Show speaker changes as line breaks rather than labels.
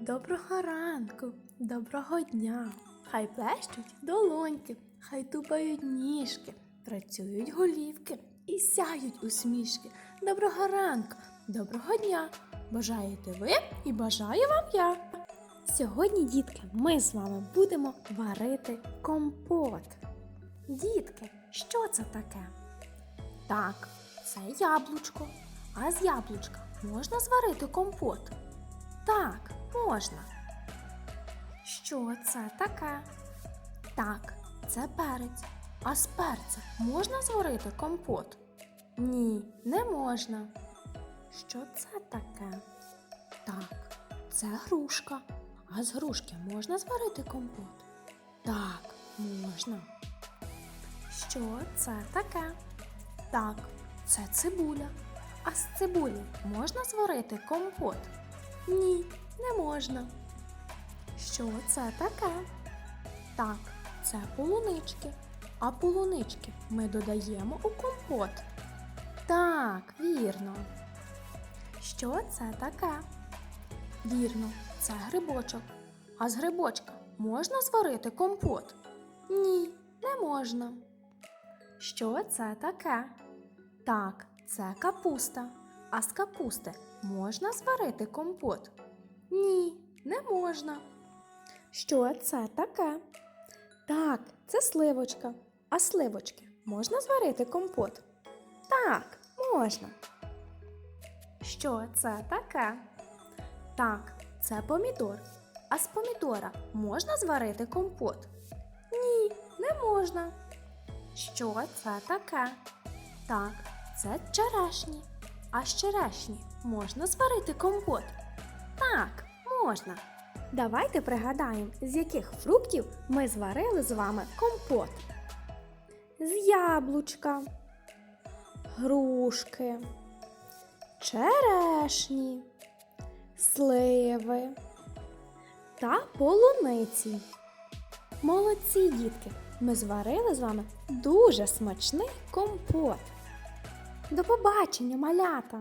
Доброго ранку, доброго дня. Хай плещуть долоньки, хай тупають ніжки, працюють голівки і сяють усмішки. Доброго ранку, доброго дня. Бажаєте ви і бажаю вам я. Сьогодні, дітки, ми з вами будемо варити компот. Дітки, що це таке? Так, це яблучко. А з яблучка можна зварити компот? Так, можна. Що це таке? Так, це перець. А з перця можна зварити компот? Ні, не можна. Що це таке? Так, це грушка. А з грушки можна зварити компот? Так, можна. Що це таке? Так, це цибуля. А з цибулі можна зварити компот? Ні, не можна. Що це таке? Так, це полунички. А полунички ми додаємо у компот. Так, вірно. Що це таке? Вірно, це грибочок. А з грибочка можна зварити компот? Ні, не можна. Що це таке? Так, це капуста. А з капусти можна зварити компот? Ні, не можна. Що це таке? Так, це сливочка. А сливочки можна зварити компот? Так, можна. Що це таке? Так, це помідор. А з помідора можна зварити компот? Ні, не можна. Що це таке? Так, це черешні. А з черешні можна зварити компот? Так, можна. Давайте пригадаємо, з яких фруктів ми зварили з вами компот. З яблучка, грушки, черешні, сливи та полуниці. Молодці, дітки! Ми зварили з вами дуже смачний компот. До побачення, малята!